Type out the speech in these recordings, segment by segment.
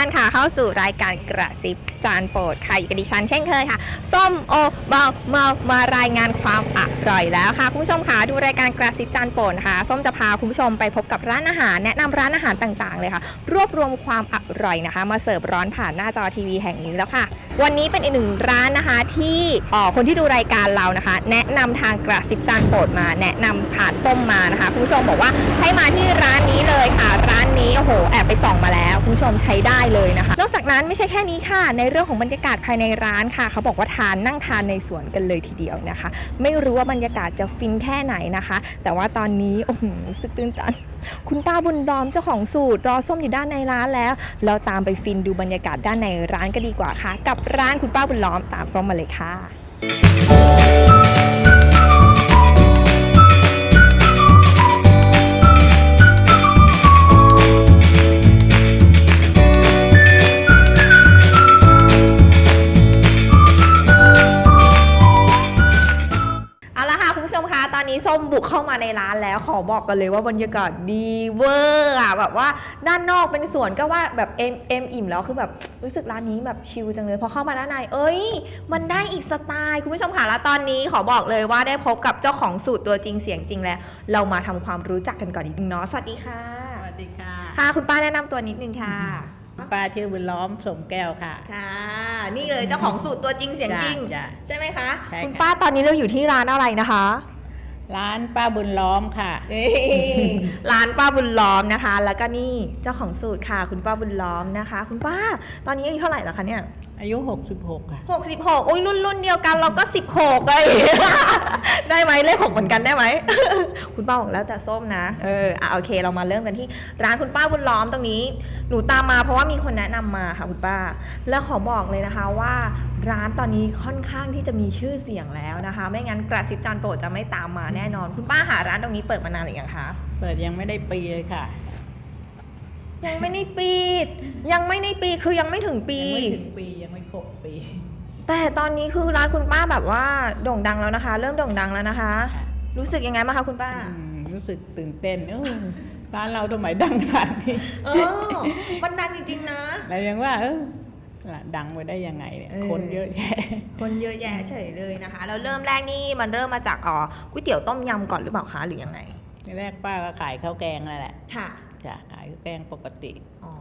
ท่านค่ะเข้าสู่รายการกระซิบจานโปรดค่ะอยู่กับดิฉันเช่นเคยค่ะ ส้มโอเบาเมามารายงานความอร่อยแล้วค่ะ คุณผู้ชมค่ะดูรายการกระซิบจานโปรดนะคะส้มจะพาคุณผู้ชมไปพบกับร้านอาหาร แนะนำร้านอาหารต่างๆเลยค่ะ รวบรวมความอร่อยนะคะ มาเสิร์ฟร้อนผ่านหน้าจอทีวีแห่งนี้แล้วค่ะ วันนี้เป็นอีกหนึ่งร้านนะคะที่คนที่ดูรายการเรานะคะ แนะนำทางกระซิบจานโปรดมา แนะนำผ่านส้มมานะคะคุณผู้ชมบอกว่าให้มาที่ร้านนี้เลยค่ะ ร้านนี้โอ้โหแอบไปส่องมาแล้วคุณผู้ชมใช้ได้เลยนะคะ นอกจากนั้นไม่ใช่แค่นี้ค่ะในเรื่องของบรรยากาศภายในร้านค่ะ เขาบอกว่าทานนั่งทานในสวนกันเลยทีเดียวนะคะ ไม่รู้ว่าบรรยากาศจะฟินแค่ไหนนะคะ แต่ว่าตอนนี้โอ้โหรู้สึกตื่นตัน คุณป้าบุญดอมเจ้าของสูตรรอส้มอยู่ด้านในร้านแล้ว เราตามไปฟินดูบรรยากาศด้านในร้านกันดีกว่าค่ะ กับร้านคุณป้าบุญล้อมตามส้มมาเลยค่ะ นนี้ส้มบุกเข้ามาในร้านแล้วขอบอกกันเลยว่าบรรยากาศดีเวอร์อะแบบว่าด้านนอกเป็นสวนก็ว่าแบบเอ็มเอ็มอิ่มแล้วคือแบบรู้สึกร้านนี้แบบชิลจังเลยพอเข้ามาด้านในเอ้ย มันได้อีกสไตล์คุณผู้ชมค่ะแล้วตอนนี้ขอบอกเลยว่าได้พบกับเจ้าของสูตรตัวจริงเสียงจริงแล้ว เรามาทำความรู้จักกันก่อนนิดนึงเนาะสวัสดีค่ะสวัสดีค่ะค่ะ คุณป้าแนะนำตัวนิดนึงค่ะป้าชื่อบุญล้อมสมแก้วค่ะ ค่ะ นี่เลยเจ้าของสูตรตัวจริงเสียงจริงจ้ะใช่ไหมคะใช่ค่ะคุณป้าตอนนี้เราอยู่ที่ร้านอะไรนะคะ ร้านป้าบุญล้อมค่ะ นี่ร้านป้าบุญล้อมนะคะ แล้วก็นี่เจ้าของสูตรค่ะ คุณป้าบุญล้อมนะคะ คุณป้า ตอนนี้อายุเท่าไหร่แล้วคะเนี่ย อายุ 66 ค่ะ 66โอ้ยรุ่นรุ่นเดียวกันเราก็ 16เลย ได้ไหมเลขหกเหมือนกันได้ไหม คุณป้าบอกแล้วแต่ส้มนะ เอออะโอเค เรามาเริ่มกันที่ร้านคุณป้าบุญล้อมตรงนี้ หนูตามมาเพราะว่ามีคนแนะนำมาค่ะคุณป้า แล้วขอบอกเลยนะคะว่าร้านตอนนี้ค่อนข้างที่จะมีชื่อเสียงแล้วนะคะ ไม่งั้นกระซิบจานโปรดจะไม่ตามมาแน่นอน คุณป้าหาร้านตรงนี้เปิดมานานหรือยังคะ เปิดยังไม่ได้ปีเลยค่ะยังไม่ได้ปีดยังไม่ได้ปีคือยังไม่ถึงปียังไม่ถึงปียังไม่ครบปี แต่ตอนนี้คือร้านคุณป้าแบบว่าโด่งดังแล้วนะคะ เริ่มโด่งดังแล้วนะคะ ค่ะ รู้สึกยังไงบ้างคะคุณป้า อืมรู้สึกตื่นเต้นเออร้านเราทำไมดังขนาดนี้เออมันดังจริงๆนะ แล้วยังว่า เออดังไปได้ยังไงเนี่ย เออ คนเยอะแยะ คนเยอะแยะเฉยเลยนะคะแล้วเริ่มแรกนี่มันเริ่มมาจากอ๋อก๋วยเตี๋ยวต้มยำก่อนหรือเปล่าคะหรือยังไงทีแรกป้าก็ขายข้าวแกงนั่นแหละค่ะจ้ะขายข้าวแกงปกติ อ๋อ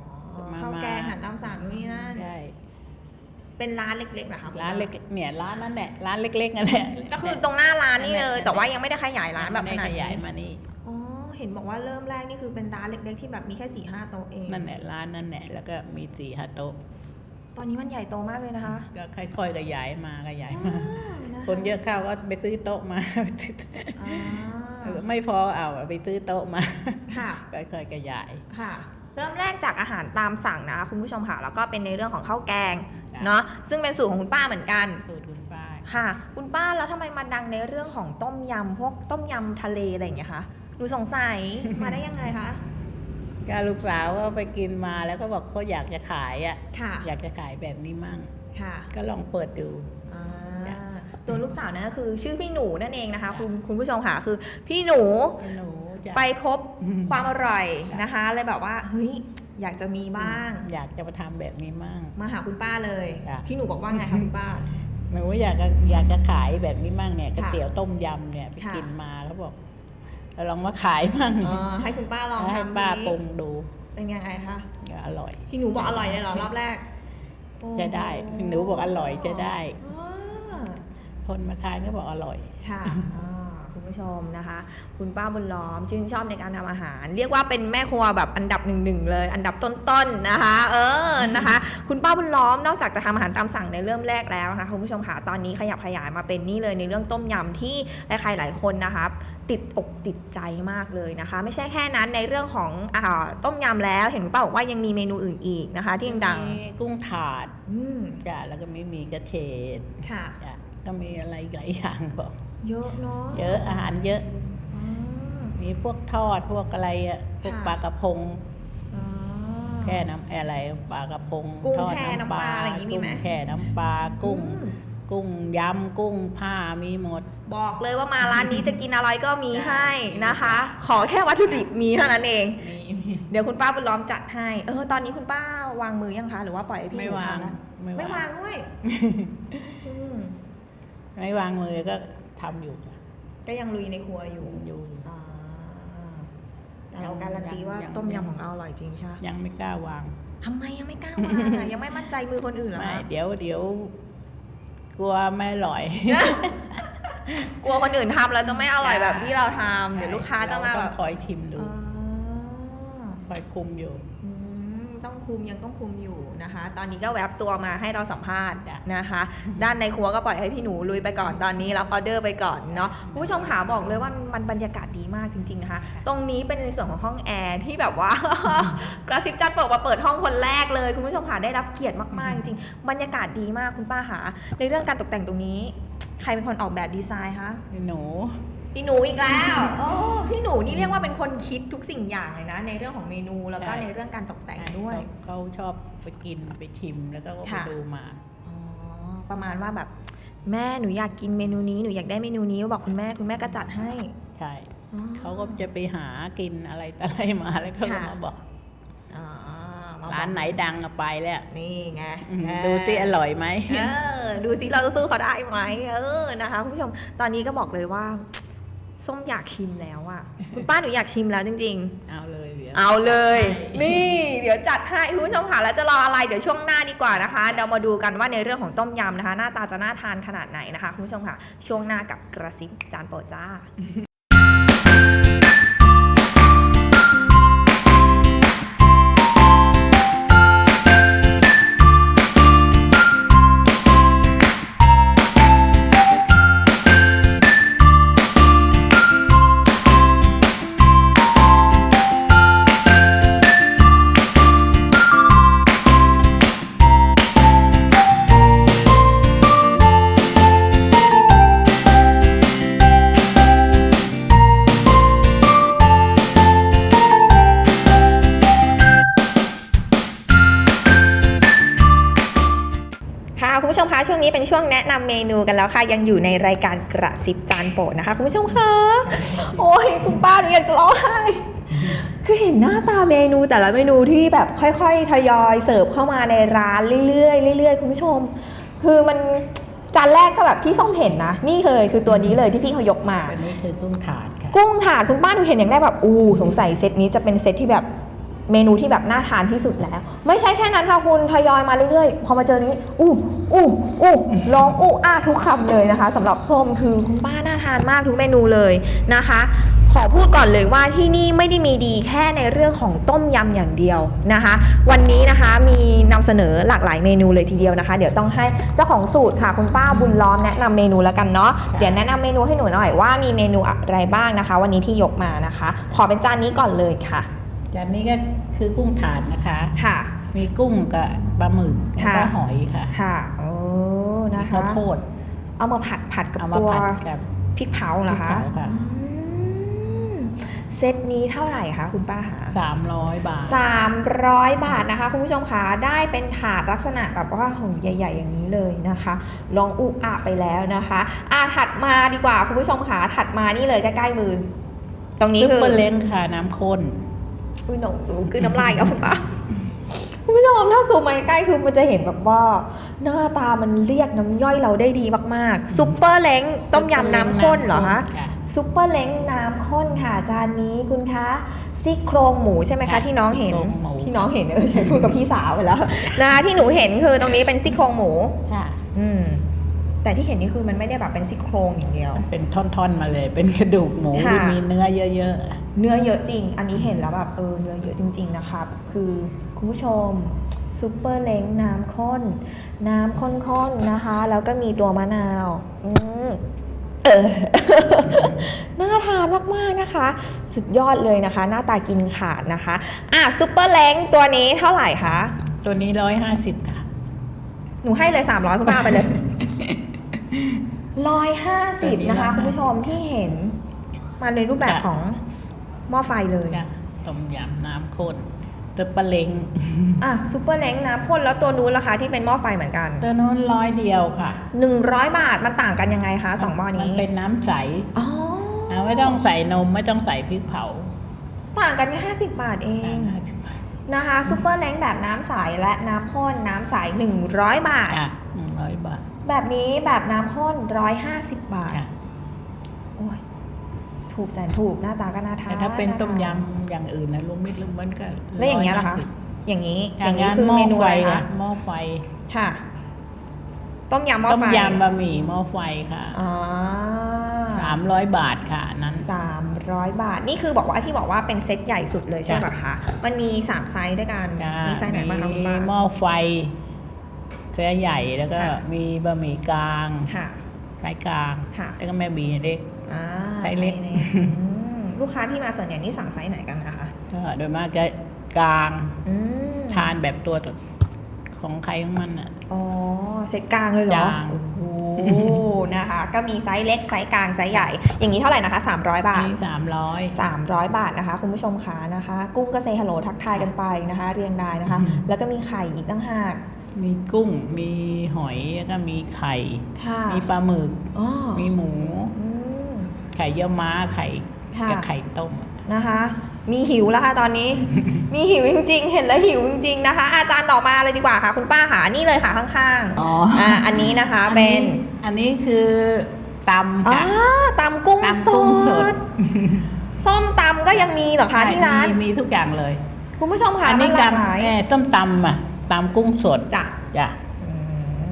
มา ข้าวแกงมาอาหารตามสั่งนู่นนี่นั่น ใช่ เป็นร้านเล็กๆเหรอคะร้านเล็กเนี่ยร้านนั้นแหละร้านเล็กๆนั่นแหละก็คือตรงหน้าร้านนี่นั่นแหเลละยแต่ว่ายังไม่ได้ขยายร้านแบบขไม่นาดขยายนี้มานี่อ๋อเห็นบอกว่าเริ่มแรกนี่คือเป็นร้านเล็ก ๆ ที่แบบมีแค่สี่ห้าโต๊ะเองนั่นแหละร้านนั่นแหละแล้วก็มีสี่ห้าโต๊ะตอนนี้มันใหญ่โตมากเลยนะคะ ก็ค่อยๆขยายมาขยายมาอ่าะะคนเยอะเข้าก็ไปซื้อโต๊ะมาอ่าไม่พอเอาไปซื้อโต๊ะมาค่ะค่อยๆขยายค่ะ เริ่มแรกจากอาหารตามสั่งนะคะคุณผู้ชมค่ะแล้วก็เป็นในเรื่องของข้าวแกงจ้ะเนาะซึ่งเป็นสูตรของคุณป้าเหมือนกันสูตรคุณป้าค่ะ คุณป้าแล้วทำไมมาดังในเรื่องของต้มยำพวกต้มยำทะเลอะไรอย่างเงี้ยคะหนูสงสัยมาได้ยังไงคะก็ลูกสาวก็ไปกินมาแล้วก็บอกเขาอยากจะขายอะค่ะอยากจะขายแบบนี้มั่งค่ะก็ลองเปิดดูอ่จ้ะาตัวลูกสาวนั่นก็คือชื่อพี่หนูนั่นเองนะคะ คุณคุณผู้ชมค่ะคือพี่หนู หนูจะไปพบอืมความอร่อยจ้ะนะคะ เลยแบบว่าเฮ้ยอยากจะมีบ้าง อยากจะมาทำแบบนี้มั่ง มาหาคุณป้าเลย จ้ะ พี่หนูบอกว่าไงคะคุณป้า หนูอยากจะอยากจะขายแบบนี้มั่งเนี่ยก๋วยค่ะเตี๋ยวต้มยำเนี่ยไปค่ะ กินมาแล้วบอกเราลองมาขายมั่งเออให้คุณป้าลองแล้วให้ทำป้าสิปรุงดูเป็นยังไงคะก็อร่อย พี่หนูบอกอร่อยเลยเหรอรอบแรกใช้ได้พี่หนูบอกอร่อยใช้ได้ อ่าคนมาทานก็บอกอร่อย ค่ะอ่าคุณ ผู้ชมนะคะ คุณป้าบุญล้อมชื่นชอบในการทำอาหาร เรียกว่าเป็นแม่ครัวแบบอันดับหนึ่งหนึ่งเลย อันดับต้นๆนะคะ เออนะคะ คุณป้าบุญล้อมนอกจากจะทำอาหารตามสั่งในเริ่มแรกแล้วนะคะคุณผู้ชมค่ะตอนนี้ขยับขยายมาเป็นนี่เลยในเรื่องต้มยำที่ใครๆหลายคนนะคะติดอกติดใจมากเลยนะคะ ไม่ใช่แค่นั้นในเรื่องของอาต้มยำแล้วเห็นคุณป้าบอกว่ายังมีเมนูอื่นอีกนะคะ ที่ยังดังมีกุ้งถาดอืมจ้ะแล้วก็มีหมีกระเฉดค่ะจ้ะ ก็มีอะไรอีกหลายอย่างบอก เยอะเนาะเยอะอาหารเยอะอ่ามีพวกทอดพวกอะไรอะพวกค่ะ ปลากระพงอ่าแค่น้ำอะไรปลากระพงกุ้งทอดแช่น้ำปลาอะไรอย่างงี้มีไหม กุ้งแช่น้ำปลากุ้ง อืมกุ้งยำกุ้งผ้ามีหมด บอกเลยว่ามาร้านนี้จะกินอะไรก็มีใช่ ให้นะคะ ขอแค่วัตถุดิบมีเท่านั้นเอง มีมีเดี๋ยวคุณป้าบุญล้อมจัดให้ เออ ตอนนี้คุณป้าวางมือยังคะ หรือว่าปล่อยให้พี่ไม่หนูวางทำแล้วไม่วางด้วยอืม ไม่วางมือก็ทำอยู่จ้ะก็ยังลุยในครัวอยู่อยู่อ่าแต่เราการันตีว่ายังต้มยำของเราอร่อยจริงใช่ไหมยังไม่กล้าวาง ทำไมยังไม่กล้าวางอะยังไม่มั่นใจมือคนอื่นเหรอไม่ คะเดี๋ยวเดี๋ยว กลัวไม่อร่อย กลัวคนอื่นทำแล้วจะไม่อร่อยแบบที่เราทำเดี๋ยวลูกค้าจะมาเรแบต้อบงคอยชิมดู อ๋อ คอยคุมอยู่อืมต้อง คุมยังต้องคุมอยู่นะคะ ตอนนี้ก็แวบตัวมาให้เราสัมภาษณ์จ้ะนะคะ ด้านในครัวก็ปล่อยให้พี่หนูลุยไปก่อนตอนนี้รับออเดอร์ไปก่อนเนาะคุณผู้ชมขาบอกเลยว่ามันบรรยากาศดีมากจริงๆนะคะ ตรงนี้เป็นในส่วนของห้องแอร์ที่แบบว่ากระซิบจันเปิดมาเปิดห้องคนแรกเลย คุณผู้ชมขาได้รับเกียรติมากๆจริงๆบรรยากาศดีมากคุณป้าหาในเรื่องการตกแต่งตรงนี้ ใครเป็นคนออกแบบดีไซน์คะหนู พี่หนูอีกแล้วโอ้พี่หนูนี่เรียกว่าเป็นคนคิดทุกสิ่งอย่างเลยนะ ในเรื่องของเมนูแล้วก็ใช่ ในเรื่องการตกแต่งด้วยเขาเขาชอบไปกินไปชิมแล้วก็ไปค่ะ ดูมา อ๋อประมาณว่าแบบ แม่หนูอยากกินเมนูนี้หนูอยากได้เมนูนี้บอกคุณแม่คุณแม่ก็จัดให้ใช่ อ๋อ เขาก็จะไปหากินอะไรต่ออะไรมาแล้วก็ค่ะ มาบอก อ๋อมบอกร้านไหนดังอะไปแล้วนี่ไงอืมเออ ดูที่อร่อยไหม เออดูสิเราจะสู้เขาได้ไหมเออนะคะคุณผู้ชมตอนนี้ก็บอกเลยว่า ส้มอยากชิมแล้วอะคุณป้าหนูอยากชิมแล้วจริง ๆ เอาเลยเดี๋ยวเอาเลยใช่นี่ เดี๋ยวจัดให้คุณผู้ชมค่ะแล้วจะรออะไรเดี๋ยวช่วงหน้าดีกว่านะคะ เรามาดูกันว่าในเรื่องของต้มยำนะคะ หน้าตาจะน่าทานขนาดไหนนะคะคุณผู้ชมค่ะ ช่วงหน้ากับกระซิบจานโปรดจ้า นี้เป็นช่วงแนะนำเมนูกันแล้วค่ะ ยังอยู่ในรายการกระซิบจานโปรดนะคะ คุณผู้ชมคะโอ้ยคุณป้าหนูอยากจะร้องไห้คือเห็นหน้าตาเมนูแต่ละเมนูที่แบบค่อยๆ ทยอยเสิร์ฟเข้ามาในร้านเรื่อยๆเรื่อยๆคุณผู้ชม คือมันจานแรกก็แบบที่ส้มเห็นนะ นี่เลยคือตัวนี้เลยที่พี่เขายกมาอันนี้คือกุ้งถาดค่ะกุ้งถาดคุณป้าหนูเห็นอย่างได้แบบอู้สงสัยเซตนี้จะเป็นเซตที่แบบ เมนูที่แบบน่าทานที่สุดแล้ว ไม่ใช่แค่นั้นค่ะคุณทยอยมาเรื่อยๆ พอมาเจอนี้อู้อู้อู้ร้องอู้อ้าทุกคำเลยนะคะสำหรับส้มคือคุณป้าน่าทานมากทุกเมนูเลยนะคะ ขอพูดก่อนเลยว่าที่นี่ไม่ได้มีดีแค่ในเรื่องของต้มยำอย่างเดียวนะคะ วันนี้นะคะมีนำเสนอหลากหลายเมนูเลยทีเดียวนะคะ เดี๋ยวต้องให้เจ้าของสูตรค่ะ คุณป้าบุญล้อมแนะนำเมนูแล้วกันเนาะเดี๋ยวแนะนำเมนูให้หนูหน่อยว่ามีเมนูอะไรบ้างนะคะ วันนี้ที่ยกมานะคะ ขอเป็นจานนี้ก่อนเลยค่ะ จานนี้ก็คือกุ้งถาดนะคะ ค่ะ มีกุ้งกับปลาหมึกแล้วค่ะก็หอยค่ะค่ะโอ้มีนะข้าวคะโพดเอามาผัดผัดกับเอามาตัวผัดกับพริกเผาเหรอคะพริกเผาค่ะอืมเซตนี้เท่าไหร่คะคุณป้าคะ สามร้อยบาท 300 บาทนะคะ คุณผู้ชมคะได้เป็นถาดลักษณะแบบว่าโหใหญ่ ๆ อย่างนี้เลยนะคะ ลองอุอะไปแล้วนะคะอะถัดมาดีกว่าคุณผู้ชมคะถัดมานี่เลยใกล้ๆมือ ตรงนี้ซุปคือเปอร์เล้งค่ะน้ำข้น อุ้ยหนูหนูคือน้ำลายเอาคุณป้าคุณผู้ชมถ้าซูมมาใกล้ๆคือมันจะเห็นแบบว่า หน้าตามันเรียกน้ำย่อยเราได้ดีมากๆซุปเปอร์เล้งต้มยำน้ำข้นเหรอคะค่ะซุปเปอร์เล้งน้ำข้นค่ะจานนี้คุณคะซี่โครงหมูใช่ไหมคะค่ะที่น้องเห็นซี่โครงหมูที่น้องเห็นเออใช่พูดกับพี่สาวไปแล้วนะคะที่หนูเห็นคือตรงนี้เป็นซี่โครงหมูค่ะ อืมแต่ที่เห็นนี่คือมันไม่ได้แบบเป็นซี่โครงอย่างเดียว มันเป็นท่อนๆมาเลย เป็นกระดูกหมูค่ะที่มีเนื้อเยอะ เนื้อเยอะจริง อันนี้เห็นแล้วแบบเออเนื้อเยอะจริง ๆ นะครับ คือคุณผู้ชมซุปเปอร์เล้งน้ำข้น น้ำข้นๆนะคะ แล้วก็มีตัวมะนาว อืมเออน่าทานมากๆนะคะ สุดยอดเลยนะคะ หน้าตากินขาดนะคะ อะซุปเปอร์เล้งตัวนี้เท่าไหร่คะๆตัวนี้ร้อยห้าสิบค่ะ หนูให้เลย300คุณป้าไปเลยร้อยห้าสิบนะคะ คุณผู้ชมที่เห็นมาในรูปแบบค่ะของ หม้อไฟเลยจ้ะต้มยำน้ำข้นซุปเปอร์เล้งอะซุปเปอร์เล้งน้ำข้นแล้วตัวนู้นราคาที่เป็นหม้อไฟเหมือนกันตัวนู้นร้อยเดียวค่ะ 100 บาทมันต่างกันยังไงคะสองหม้อนี้มันเป็นน้ำใสอ๋ออะไม่ต้องใส่นมไม่ต้องใส่พริกเผา ต่างกันแค่50บาทเองห้าสิบบาทนะคะซูเปอร์เล้งแบบน้ำใสและน้ำข้นน้ำใส100 บาทค่ะหนึ่งร้อยบาท แบบนี้แบบน้ำข้น150 บาทค่ะโอ้ย ถูกแสนถูกหน้าตาก็น่าทานแต่ถ้าเป็นน่ทต้มยำอย่างอื่นนะลุงมิดลุงมันก็แล้วอย่างเงี้ยล่ะคะ150อย่างนี้ออย่างย่างนี้นั้นคือหม้อเมนูไฟอะไรคะอะหม้อไฟค่ะต้มยำหม้อต้มไฟยำบะหมี่หม้อไฟค่ะอ๋อสามร้อยบาทค่ะอันนั้นสามร้อยบาทนี่คือบอกว่าที่บอกว่าเป็นเซตใหญ่สุดเลยใช่ไหมจ้ะคะมันมีสามไซส์ด้วยกันจ้ะมีไซส์ไหนบ้างคะคุณป้าหม้อไฟไซส์ใหญ่แล้วก็ค่ะมีบะหมี่กลางค่ะไซส์กลางค่ะแล้วก็แม่บีเล็กอ่า ไซส์เล็ก อืมลูกค้าที่มาส่วนใหญ่นี่สั่งไซส์ไหนกันนะคะ ก็โดยมากจะกลางอืมทานแบบตัวของใครของมันอะ อ๋อเซตกลางเลยเหรอกลาง โอ้โหนะคะ ก็มีไซส์เล็ก ไซส์กลาง ไซส์ใหญ่ อย่างนี้เท่าไหร่นะคะ 300 บาท นี่สามร้อย 300 บาทนะคะ คุณผู้ชมคะนะคะ กุ้งก็เซฮัลโหลทักทายกันไปนะคะ เรียงรายนะคะ อืม แล้วก็มีไข่อีกตั้งหากมีกุ้ง มีหอย แล้วก็มีไข่ ค่ะมีปลาหมึก อ๋อมีหมู อืม ไข่เยี่ยวม้าไข่ค่ะกับไข่ต้ม นะคะ มีหิวแล้วค่ะตอนนี้ มีหิวจริงๆ เห็นแล้วหิวจริงๆนะคะ อาจารย์ต่อมาเลยดีกว่าค่ะ คุณป้าค่ะนี่เลยค่ะข้างอ๋อๆอ่าอันนี้นะคะเป็นอันนี้คือตำอ๋อค่ะตำกุ้งสตำกุ้งสดดส้มตำก็ยังมีเหรอคะที่ร้านมีมีทุกอย่างเลย คุณผู้ชมค่ะอันนี้มันหลากหลายกำแม่ต้มตำอะตำกุ้งสดจ้ะจ้ะ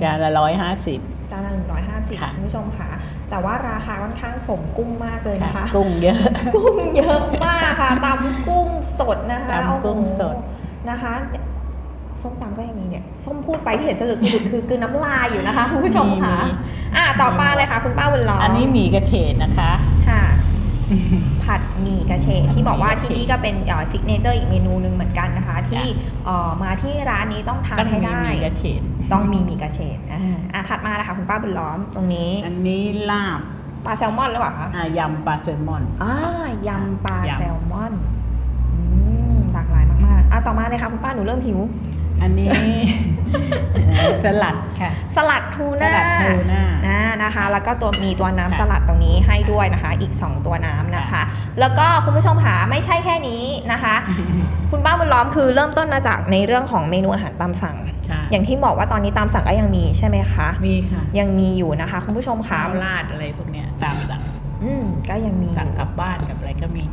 จานละร้อยห้าสิบจานละหนึ่งร้อยห้าสิบค่ะ คุณผู้ชมค่ะ แต่ว่าราคาค่อนข้างสมกุ้งมากเลยนะคะ กุ้งเยอะ กุ้งเยอะมากค่ะตำกุ้งสดนะคะตำกุ้งสดโอ้โหนะคะส้มตำก็ยังมีเนี่ยส้มพูดไปที่เห็นสะดุดสะดุดคือคือน้ำลายอยู่นะคะคุณผู้ชมค่ะมีอะต่อมาเลยค่ะ คุณป้าบุญล้อมอันนี้หมี่กระเฉดนะคะค่ะ ผัดหมี่กระเฉดที่บอกว่าที่นี่ก็เป็นซิกเนเจอร์อีกเมนูหนึ่งเหมือนกันนะคะ ที่เอ่อมาที่ร้านนี้ต้องทาต้นองให้มีได้หมี่กระเฉดต้องมีหมี่กระเฉดอ่าอะถัดมานะคะคุณป้าบุญล้อมตรงนี้ อันนี้ลาบปลาแซลมอนหรือเปล่าคะอ่ายำปลาแซลมอนอ่ายำปลายำแซลมอนอืมหลากหลายมากๆอะต่อมาเลยค่ะคุณป้าหนูเริ่มหิว อันนี้เอ่อสลัดค่ะ สลัดทูน่าสลัดทูน่าอ่านะคะ แล้วก็ตัวมีตัวน้ำค่ะสลัดตรงนี้ให้ด้วยนะคะ อีก 2 ตัวน้ำนะคะ แล้วก็คุณผู้ชมค่ะไม่ใช่แค่นี้นะคะ คุณป้าบุญล้อมคือเริ่มต้นมาจากในเรื่องของเมนูอาหารตามสั่งค่ะอย่างที่บอกว่าตอนนี้ตามสั่งก็ยังมีใช่ไหมคะ มีค่ะ ยังมีอยู่นะคะคุณผู้ชมค่ะข้าวราดอะไรพวกเนี้ยตามสั่งอืมก็ยังมีอสั่งยู่กลับบ้านกับอะไรก็มี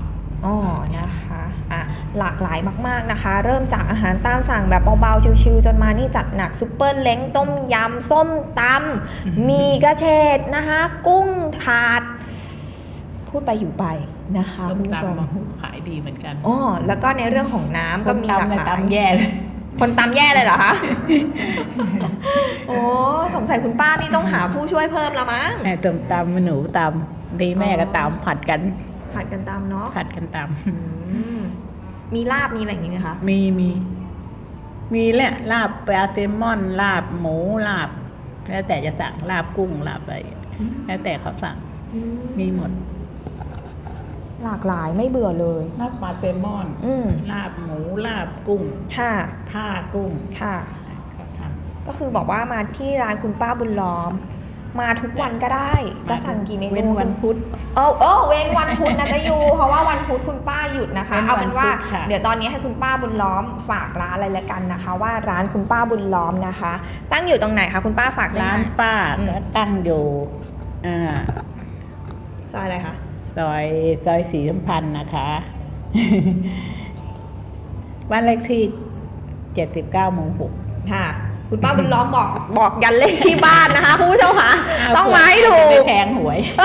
อ๋อนะคะอะหลากหลายมากๆนะคะ เริ่มจากอาหารตามสั่งแบบเบาๆชิวๆจนมานี่จัดหนักซุปเปอร์เล้งต้มยำส้มตำมีกระเฉดนะคะ กุ้งถาด พูดไปอยู่ไปนะคะต้มคุณผู้ชมตำมาขายดีเหมือนกันอ๋อแล้วก็ในเรื่องของน้ำก็มีหลากต้หลายตำแย่เลยคนตำแย่เลยเหรอคะ โอ้สงสัยคุณป้านี่ต้องหาผู้ช่วยเพิ่มแล้วมั้งแม่ต้มตำหนูตำดีแม่ก็ตำผัดกัน ผัดกันตำเนาะผัดกันตอืมมีลาบมีอะไรอย่างนี้ไหมคะำมีมี มีแหละลาบปลาเซลมอน ลาบหมูลาบ แล้วแต่จะสั่งลาบกุ้งลาบอะไรแล้วแต่เขาสั่งมีหมดหลากหลายไม่เบื่อเลย ลาบปลาเซลมอน อืมลาบหมูลาบกุ้งค่ะท่ากุ้งค่ะ เขาทก็คือบอกว่ามาที่ร้านคุณป้าบุญล้อม มาทุกวันก็ได้ำจะสั่งกี่เมนูเว้นวันพุธเออเออเว้นวันพุธนะจะอยู่ เพราะว่าวันพุธคุณป้าหยุดนะคะเว้นวันเอาเป็นว่าพุธค่ะเดี๋ยวตอนนี้ให้คุณป้าบุญล้อมฝากร้านอะไรละกันนะคะ ว่าร้านคุณป้าบุญล้อมนะคะ ตั้งอยู่ตรงไหนคะคุณป้าฝากได้ร้านไหมป้าอืมก็ตั้งอยู่อ่าซอยอะไรคะซอยซอยสีสัมพันธ์นะคะบ้านเลขที่เจ็ดสิบเก้าหมู่หกค่ะ คุณป้าบุญล้อมบอกบอกยันเลขที่บ้านนะคะคุณผู้ชมค่ะต้องมาให้ถูไม่กแพงหวยเอ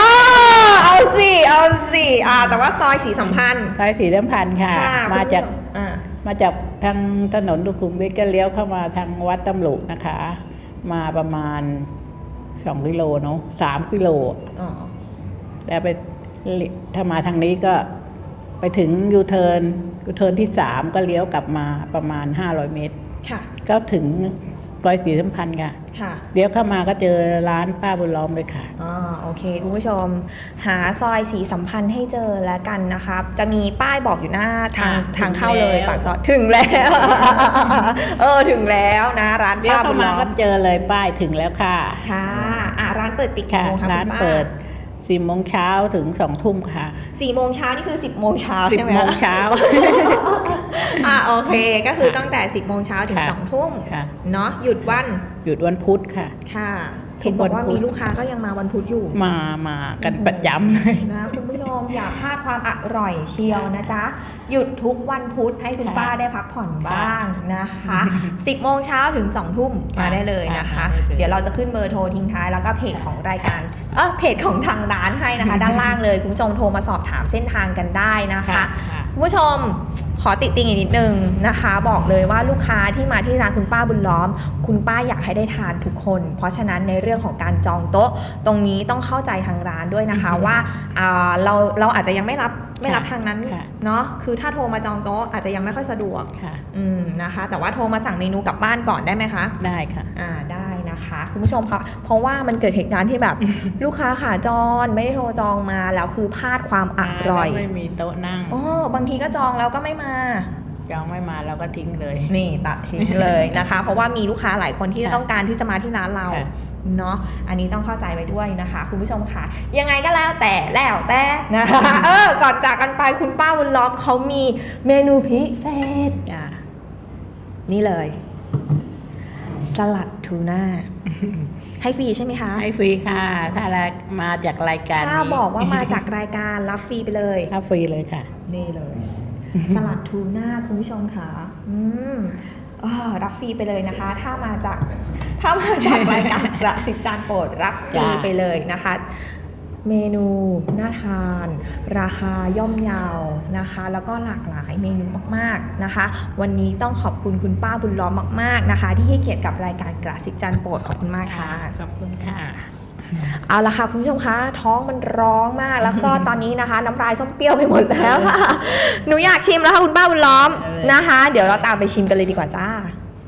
อเอาสิเอาสิอ่า แต่ว่าซอยสีสัมพันธ์ซอยสีสัมพันธ์ค่ะค่ะมาจากคุณผู้ชอ่ามาจากทางถนนดุขุมวิทก็เลี้ยวเข้ามาทางวัดตำลุนะคะ มาประมาณสองกิโลเนาะสามกิโลอ๋อแต่ไปถ้ามาทางนี้ก็ไปถึงยูเทิร์นยูเทิร์นที่สามก็เลี้ยวกลับมาประมาณห้าร้อยเมตรค่ะก็ถึง รอยสีสัมพันธ์ค่ะ ค่ะ เดี๋ยวเข้ามาก็เจอร้านป้าบุญล้อมเลยค่ะอ่าโอเคคุณผู้ชม หาซอยสีสัมพันธ์ให้เจอแล้วกันนะคะจะมีป้ายบอกอยู่หน้าทางค่ะทางเข้าเลยถึงแล้ว ปากซอยถึงแล้ว เออถึงแล้วนะร้านเดี๋ยวป้าเข้าบุญมาล้อก็มเจอเลยป้ายถึงแล้วค่ะ ค่ะอะร้านเปิดปิดกี่ค่ะ โมงคะร้านคุณป้เปิด สี่โมงเช้าถึงสองทุ่มค่ะ สี่โมงเช้านี่คือสิบโมงเช้าสิบใช่ไหมโมงคะเช้า อ่าโอเคก็คือค่ะตั้งแต่สิบโมงเช้าถึงค่ะ สองทุ่มค่ะ เนาะหยุดวันหยุดวันพุธค่ะ ค่ะทุเห็นกบวัอกนว่าพุธมีลูกค้าก็ยังมาวันพุธอยู่ มามากันประจำเลยนะคุณผู้ชมอย่าพลาดความอร่อยเชียวนะจ๊ะ หยุดทุกวันพุธให้คุณค่ะป้าได้พักผ่อนบ้างนะคะค่ะ10 โมงเช้าถึง 2 ทุ่มมาค่ะได้เลยนะคะค่ะได้เลยเดี๋ยวเราจะขึ้นเบอร์โทรทิ้งท้ายแล้วก็เพจของรายการเออเพจของทางร้านให้นะคะ ด้านล่างเลยคุณผู้ชมโทรมาสอบถามเส้นทางกันได้นะคะค่ะคุณผู้ชมข อติติงอีกนิดนึงนะคะ บอกเลยว่าลูกค้าที่มาที่ร้านคุณป้าบุญล้อม คุณป้าอยากให้ได้ทานทุกคน เพราะฉะนั้นในเรื่องของการจองโต๊ะ ตรงนี้ต้องเข้าใจทางร้านด้วยนะคะอือฮึว่าอ่าเราเราอาจจะยังไม่รับไม่รับค่ะทางนั้นค่ะเนาะคือถ้าโทรมาจองโต๊ะอาจจะยังไม่ค่อยสะดวกค่ะอืมนะคะ แต่ว่าโทรมาสั่งเมนูกลับบ้านก่อนได้ไหมคะ ได้ค่ะอ่าได้ นะคะ คุณผู้ชมค่ะเพราะว่ามันเกิดเหตุการณ์ที่แบบ ลูกค้าขาจรไม่ได้โทรจองมาแล้วคือพลาดความอร่อยแล้วไม่มีโต๊ะนั่งอ๋อบางทีก็จองแล้วก็ไม่มาจองไม่มาเราก็ทิ้งเลย นี่ตัดทิ้งเลยนะคะ เพราะว่ามีลูกค้าหลายคนที่ค่ะต้องการที่จะมาที่ร้านเราค่ะเนาะอันนี้ต้องเข้าใจไว้ด้วยนะคะ คุณผู้ชมค่ะ ยังไงก็แล้วแต่แล้วแต่นะคะเออก่อนจากกันไปคุณป้าบุญล้อมเขามีเมนูพิเศษจ้านี่เลย สลัดทูน่าให้ฟรีใช่ไหมคะ ให้ฟรีค่ะ ถ้าเรามาจากรายการถ้านี้บอกว่ามาจากรายการรับฟรีไปเลยถ้าฟรีเลยค่ะ นี่เลย สลัดทูน่าคุณผู้ชมค่ะอืมอ่ารับฟรีไปเลยนะคะ ถ้ามาจากถ้ามาจากรายการกระสิบจานโปรดรับฟรีจ้าไปเลยนะคะ เมนูน่าทาน ราคาย่อมเยาวนะคะ แล้วก็หลากหลายเมนูมากๆนะคะ วันนี้ต้องขอบคุณคุณป้าบุญล้อมมาก ๆนะคะ ที่ให้เกียรติกับรายการกระสิบจานโปรดขอบคุณมากค่ะขอบคุณค่ะ เอาละค่ะคุณผู้ชมคะท้องมันร้องมากแล้วก็ตอนนี้นะคะ น้ำลายส้มเปรี้ยวไปหมดแล้วค่ะหนูอยากชิมแล้วค่ะคุณป้าบุญล้อมเอาเลยนะคะ เดี๋ยวเราตามไปชิมกันเลยดีกว่าจ้า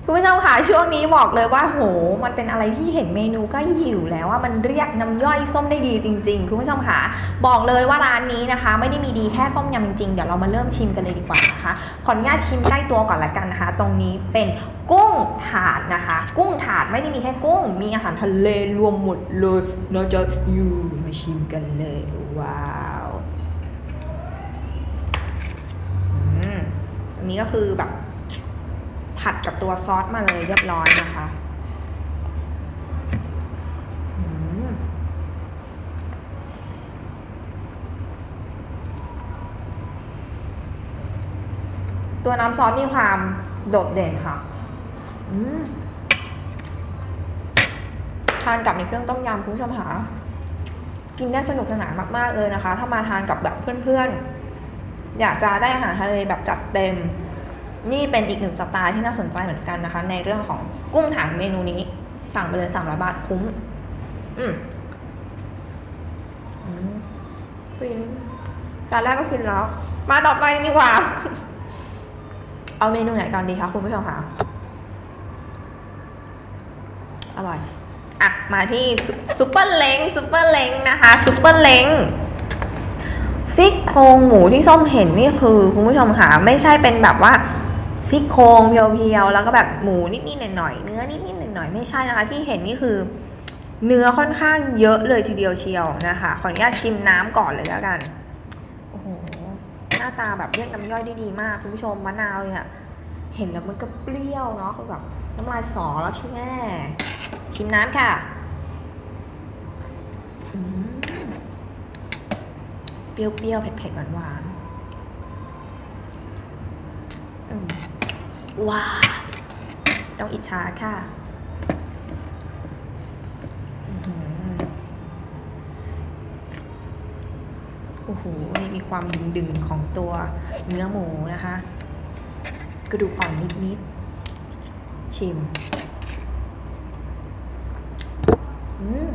คุณผู้ชมค่ะช่วงนี้บอกเลยว่าโห มันเป็นอะไรที่เห็นเมนูก็หิวแล้วว่ามันเรียกน้ำย่อยส้มได้ดีจริง ๆ คุณผู้ชมค่ะบอกเลยว่าร้านนี้นะคะ ไม่ได้มีดีแค่ต้มยำจริงๆเดี๋ยวเรามาเริ่มชิมกันเลยดีกว่านะคะขออนุญาตชิมใกล้ตัวก่อนละกันนะคะ ตรงนี้เป็นกุ้งถาดนะคะ กุ้งถาดไม่ได้มีแค่กุ้ง มีอาหารทะเลรวมหมดเลยเราจะอยู่มาชิมกันเลยว้าวอืมอันนี้ก็คือแบบ ผัดกับตัวซอสมาเลยเรียบร้อยนะคะตัวน้ำซอสมีความโดดเด่นค่ะทานกับในเครื่องต้มยำคุณผู้ชมค่ะกินได้สนุกสนานมาก ๆ เลยนะคะ ถ้ามาทานกับแบบเพื่อน ๆ อยากจะได้อาหารทะเลแบบจัดเต็ม นี่เป็นอีกหนึ่งสไตล์ที่น่าสนใจเหมือนกันนะคะ ในเรื่องของกุ้งถังเมนูนี้ สั่งไปเลยสามร้อยบาทคุ้ม อืมอืมฟินตอนแรกก็ฟินแล้ว มาต่อไปดีกว่า เอาเมนูไหนก่อนดีคะคุณผู้ชมคะอร่อย อะ มาที่ซุซุปเปอร์เล้งซุปเปอร์เล้งนะคะซุปเปอร์เล้งซี่โครงหมูที่ส้มเห็นนี่คือคุณผู้ชมค่ะไม่ใช่เป็นแบบว่า ซี่โครงเพียวๆแล้วก็แบบหมูนิดๆหน่อยๆเนื้อนิดๆหน่อยๆไม่ใช่นะคะ ที่เห็นนี่คือ เนื้อค่อนข้างเยอะเลยทีเดียวเชียวนะคะ ขออนุญาตชิมน้ำก่อนเลยแล้วกันโอ้โหหน้าตาแบบเรียกน้ำย่อยได้ดีมากคุณผู้ชมมะนาวเนี่ยเห็นแล้วมันก็เปรี้ยวเนาะคือแบบน้ำลายสอแล้วใช่ไหมชิมน้ำค่ะเปรี้ยวๆเผ็ดๆหวานๆ ว้าต้องอิจฉาค่ะโอ้โหนี่มีความดึงๆของตัวเนื้อหมูนะคะ กระดูกอ่อนนิดๆ ชิม อืม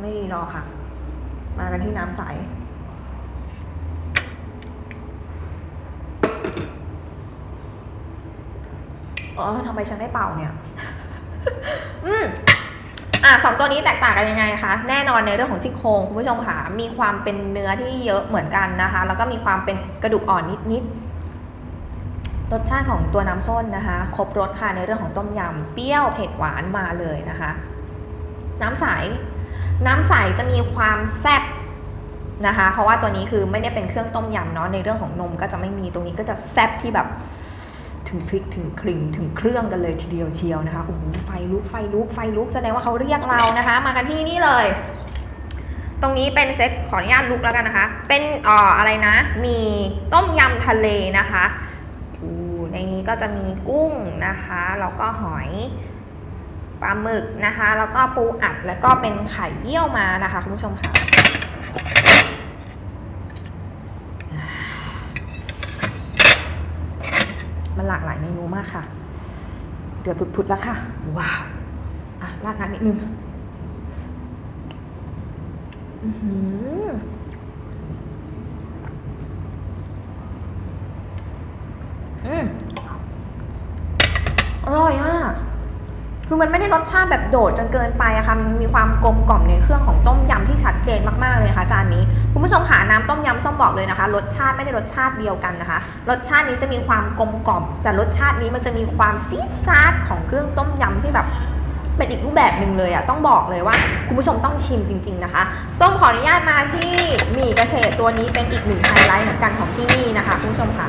ไม่ดีรอค่ะ มากันที่น้ำใส อ๋อทำไมฉันไม่เป่าเนี่ย อืมอะสองตัวนี้แตกต่างกันยังไงคะ แน่นอนในเรื่องของซี่โครงคุณผู้ชมค่ะมีความเป็นเนื้อที่เยอะเหมือนกันนะคะ แล้วก็มีความเป็นกระดูกอ่อนนิดๆรสชาติของตัวน้ำข้นนะคะ ครบรสค่ะในเรื่องของต้มยำเปรี้ยวเผ็ดหวานมาเลยนะคะ น้ำใส น้ำใสจะมีความแซ่บนะคะ เพราะว่าตัวนี้คือไม่ได้เป็นเครื่องต้มยำเนาะในเรื่องของนมก็จะไม่มีตรงนี้ก็จะแซ่บที่แบบ ถึงพริกถึงคลิงถึงเครื่องกันเลยทีเดียวเชียวนะคะโอ้โหไฟลุกไฟลุกไฟลุกแสดงว่าเขาเรียกเรานะคะ มากันที่นี่เลย ตรงนี้เป็นเซตขออนุญาตลุกแล้วกันนะคะ เป็นอ่ออะไรนะ มีต้มยำทะเลนะคะในนี้ก็จะมีกุ้งนะคะแล้วก็หอยปลาหมึกนะคะ แล้วก็ปูอัดแล้วก็เป็นไข่เยี่ยวมานะคะคุณผู้ชมค่ะ มันหลากหลายเมนูมากค่ะ เดือดพุดๆแล้วค่ะ ว้าว อะลากน้ำนิดนึงอื้อหืออืมอร่อยอะ คือมันไม่ได้รสชาติแบบโดดจนเกินไปอะค่ะมันมีความกลมกล่อมในเครื่องของต้มยำที่ชัดเจนมากๆเลยนะคะจานนี้คุณผู้ชมขาน้ำต้มยำส้มบอกเลยนะคะ รสชาติไม่ได้รสชาติเดียวกันนะคะ รสชาตินี้จะมีความกลมกล่อม แต่รสชาตินี้มันจะมีความซีดซาดของเครื่องต้มยำที่แบบเป็นอีกรูปแบบหนึ่งเลยอะต้องบอกเลยว่า คุณผู้ชมต้องชิมจริง ๆนะคะส้มขออนุญาตมาที่หมี่กระเฉดตัวนี้เป็นอีกหนึ่งไฮไลท์เหมือนกันของที่นี่นะคะคุณผู้ชมค่ะ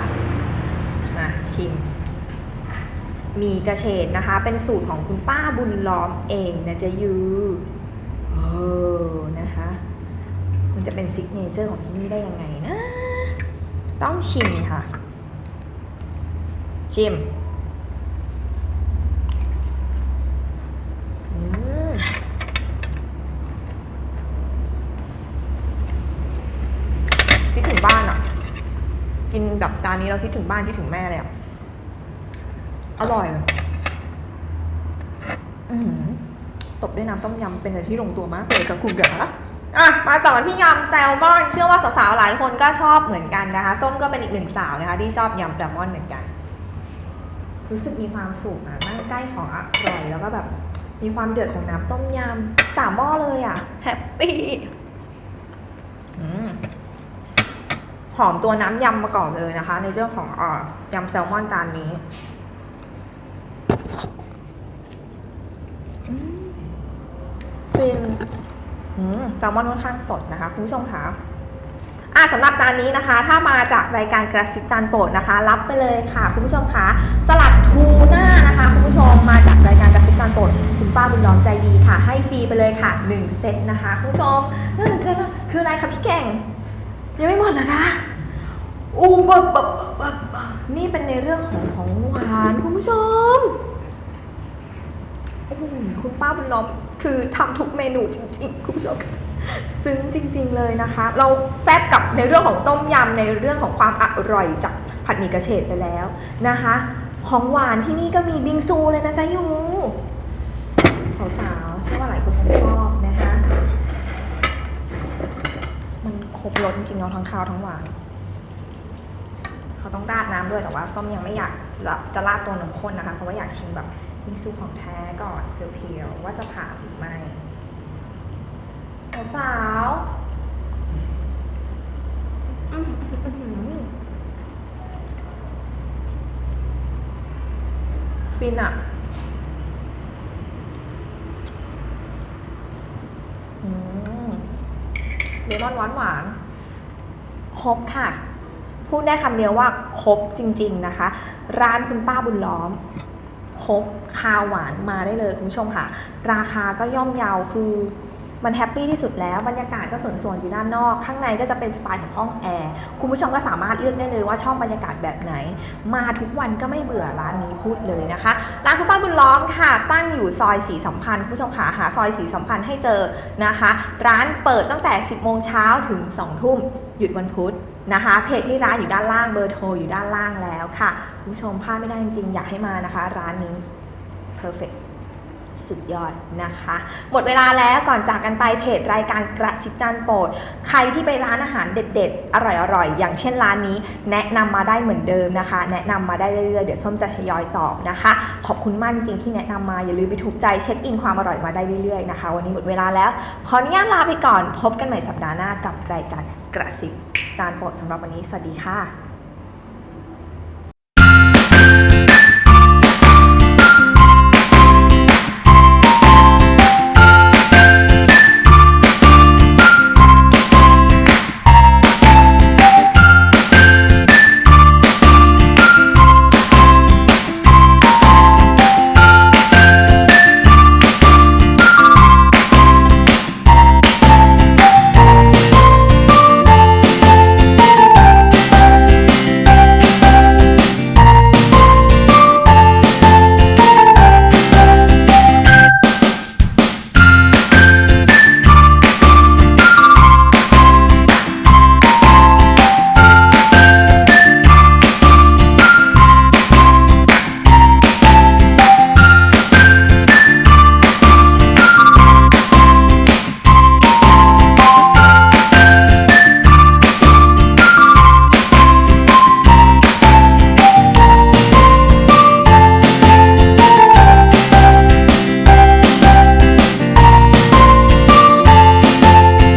มาชิม มีกระเฉดนะคะ เป็นสูตรของคุณป้าบุญล้อมเองนะจะยูโอ้นะคะ มันจะเป็นซิกเนเจอร์ของที่นี่ได้ยังไงนะ ต้องชิมค่ะ ชิมอืมคิดถึงบ้านอะ กินแบบจานนี้เราคิดถึงบ้านคิดถึงแม่เลยอะ อร่อย อือหือตบด้วยน้ำต้มยำเป็นอะไรที่ลงตัวมากเลยกับคุณเก๋อะมาต่อที่ยำแซลมอน เชื่อว่าสาวๆหลายคนก็ชอบเหมือนกันนะคะ ส้มก็เป็นอีกหนึ่งสาวนะคะ ที่ชอบยำแซลมอนเหมือนกัน รู้สึกมีความสุขอะนั่งใกล้ของอร่อยแล้วก็แบบ มีความเดือดของน้ำต้มยำสามหม้อเลยอะแฮปปี้อืมหอมตัวน้ำยำมาก่อนเลยนะคะ ในเรื่องของอ่อยำแซลมอนจานนี้อืมฟินอืม แซลมอนค่อนข้างสดนะคะคุณผู้ชมคะอะสำหรับจานนี้นะคะ ถ้ามาจากรายการกระซิบจานโปรดนะคะ รับไปเลยค่ะ คุณผู้ชมคะสลัดทูน่านะคะคุณผู้ชมมาจากรายการกระซิบจานโปรดคุณป้าบุญล้อมใจดีค่ะ ให้ฟรีไปเลยค่ะหนึ่งเซตนะคะคุณผู้ชมน่าสนใจมากคืออะไรคะพี่เก่ง ยังไม่หมดเหรอคะอู้บบบบบบบับบนี่เป็นในเรื่องของของหวานคุณผู้ชมอคุณป้าบุญล้อม คือทำทุกเมนูจริงๆคุณผู้ชมค่ะซึ้งจริง ๆเลยนะคะ เราแซ่บกับในเรื่องของต้มยำในเรื่องของความอร่อยจากผัดหมี่กระเฉดไปแล้วนะคะ ของหวานที่นี่ก็มีบิงซูเลยนะจ๊ะยูสาวๆเชื่อว่าหลายคนคงชอบนะคะ มันครบรสจริงๆเนาะทั้งคาวทั้งหวานเขาต้องราดน้ำด้วยแต่ว่าส้มยังไม่อยากจะราดตัวนมข้นนะคะเพราะว่าอยากชิมแบบ บิงซูของแท้ก่อนเพียวๆว่าจะผ่าหรือไม่สาวฟินอะเลมอนหวานหวานครบค่ะ พูดได้คำเดียวว่าครบจริง ๆ นะคะ ร้านคุณป้าบุญล้อม ครบคาหวานมาได้เลยคุณผู้ชมค่ะ ราคาก็ย่อมเยาวคือมันแฮปปี้ที่สุดแล้วบรรยากาศก็ส่วนๆอยู่ด้านนอก ข้างในก็จะเป็นสไตล์ของห้องแอร์คุณผู้ชมก็สามารถเลือกได้เลยว่าชอบบรรยากาศแบบไหน มาทุกวันก็ไม่เบื่อร้านนี้พูดเลยนะคะร้านคุณป้าบุญล้อมค่ะ ตั้งอยู่ซอยสีสัมพันธ์คุณผู้ชมขาหาซอยสีสัมพันธ์ให้เจอนะคะ ร้านเปิดตั้งแต่ 10โมงเช้าถึง2ทุ่มหยุดวันพุธ นะคะเพจที่ร้านอยู่ด้านล่างเบอร์โทรอยู่ด้านล่างแล้วค่ะคุณผู้ชมพลาดไม่ได้จริงๆ อยากให้มานะคะ ร้านนี้ perfect สุดยอดนะคะ หมดเวลาแล้วก่อนจากกันไปเพจรายการกระซิบจานโปรด ใครที่ไปร้านอาหารเด็ด ๆ อร่อยๆ อย่างเช่นร้านนี้ แนะนำมาได้เหมือนเดิมนะคะ แนะนำมาได้เรื่อยๆ เดี๋ยวส้มจะทยอยตอบนะคะ ขอบคุณมากจริงๆที่แนะนำมาอย่าลืมไปถูกใจเช็คอินความอร่อยมาได้เรื่อยๆนะคะ วันนี้หมดเวลาแล้ว ขออนุญาตลาไปก่อนพบกันใหม่สัปดาห์หน้ากับรายการ กระสิบจานโปรดสำหรับวันนี้ สวัสดีค่ะ